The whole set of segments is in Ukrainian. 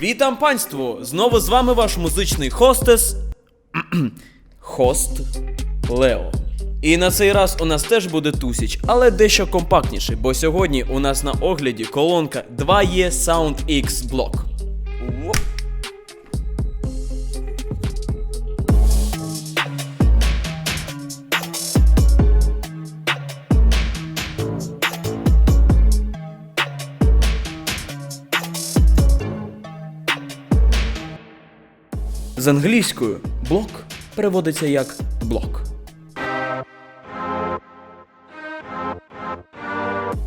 Вітам панство! Знову з вами ваш музичний хостес. Хост Лео. І на цей раз у нас теж буде тусіч, але дещо компактніше, бо сьогодні у нас на огляді колонка 2E Sound X Block. З англійською блок переводиться як блок.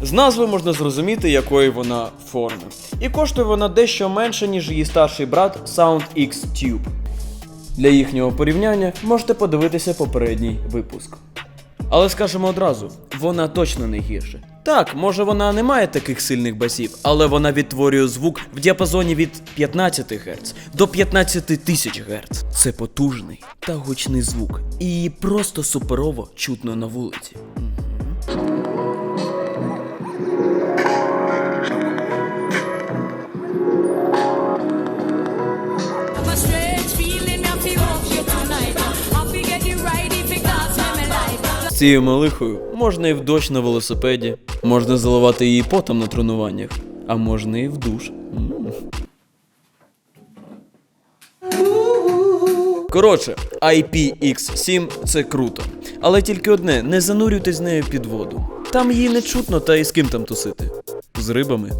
З назви можна зрозуміти, якої вона форми. І коштує вона дещо менше, ніж її старший брат Sound X Tube. Для їхнього порівняння можете подивитися попередній випуск. Але скажемо одразу, вона точно не гірше. Так, може вона не має таких сильних басів, але вона відтворює звук в діапазоні від 15 Гц до 15 тисяч Гц. Це потужний та гучний звук, і просто суперово чутно на вулиці. Цією малихою можна і в дощ на велосипеді, можна заливати її потом на тренуваннях, а можна і в душ. М. Коротше, IPX7 це круто. Але тільки одне, не занурюйтесь з нею під воду. Там її не чутно, та і з ким там тусити. З рибами.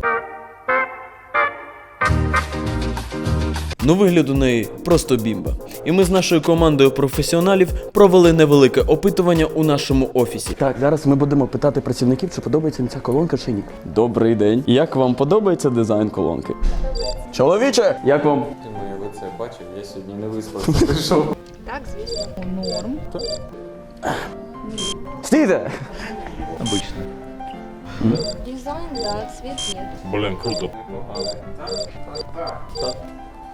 Ну, вигляд у неї просто бімба. І ми з нашою командою професіоналів провели невелике опитування у нашому офісі. Так, зараз ми будемо питати працівників, чи подобається їм ця колонка чи ні. Добрий день. Як вам подобається дизайн колонки? Чоловіче! Як вам? Ти моє лице бачив, я сьогодні не виспався. Прийшов. Так, звісно. Норм. Стійте! Обично. Дизайн, да, цвет нет. Блин, круто.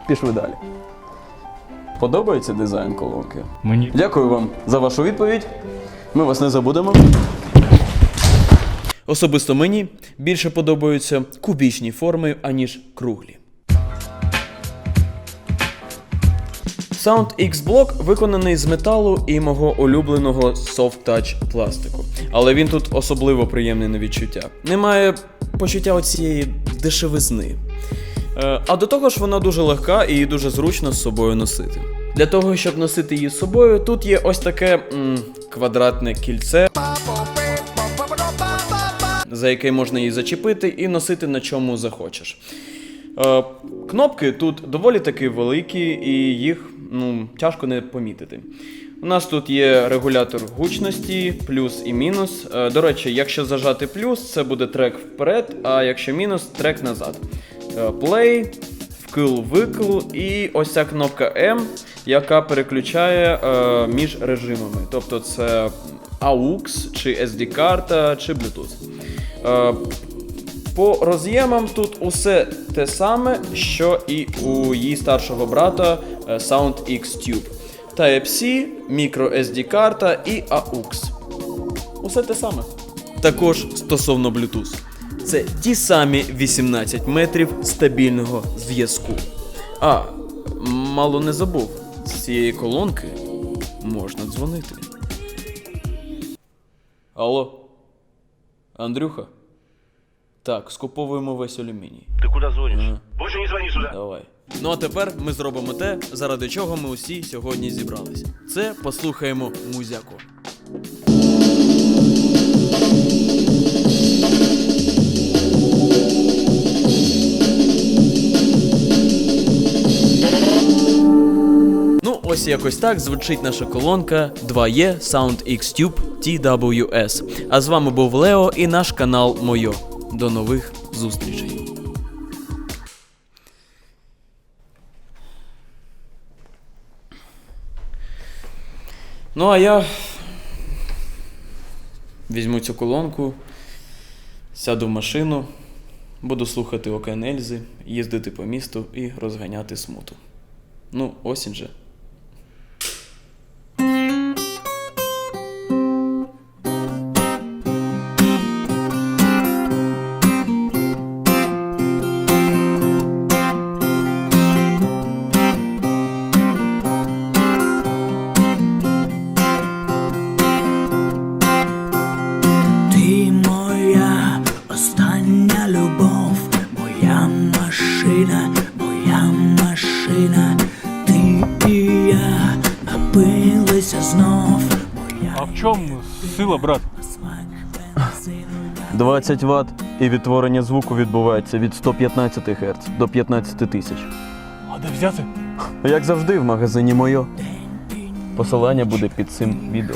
Пішли далі. Подобається дизайн колонки? Мені Дякую вам за вашу відповідь. Ми вас не забудемо. Особисто мені більше подобаються кубічні форми, аніж круглі. Sound X Block виконаний з металу і мого улюбленого Soft Touch пластику. Але він тут особливо приємний на відчуття. Немає почуття оцієї дешевизни. Е, А до того ж вона дуже легка і дуже зручно з собою носити. Для того, щоб носити її з собою, тут є ось таке м, квадратне кільце, за яке можна її зачепити і носити на чому захочеш. Е, кнопки тут доволі таки великі, і їх ну, тяжко не помітити. У нас тут є регулятор гучності, плюс і мінус. Е, до речі, якщо зажати плюс, це буде трек вперед, а якщо мінус, трек назад. Е, Play, вкл-викл і ось ця кнопка M, яка переключає е, між режимами. Тобто це AUX, чи SD-карта, чи Bluetooth. Е, по роз'ємам тут усе те саме, що і у її старшого брата е, Sound X Tube. Type-C, microSD карта і AUX. Усе те саме. Також стосовно Bluetooth. Це ті самі 18 метрів стабільного зв'язку. А, мало не забув, з цієї колонки можна дзвонити. Алло? Андрюха? Так, скуповуємо весь алюміній. Ты куда звонишь? Ага. Больше не звони сюда. Давай. Ну а тепер ми зробимо те, заради чого ми усі сьогодні зібрались. Це послухаємо музяку. Ось якось так звучить наша колонка 2E Sound X Tube TWS. А з вами був Лео і наш канал Мойо. До нових зустрічей. Ну, а я візьму цю колонку, сяду в машину, буду слухати Окен Ельзи, їздити по місту і розганяти смуту. Ну, осінь же. Билися знов. А в чому сила, брат? 20 Вт і відтворення звуку відбувається від 115 Гц до 15 тисяч. А де взяти? Як завжди, в магазині моє. Посилання буде під цим відео.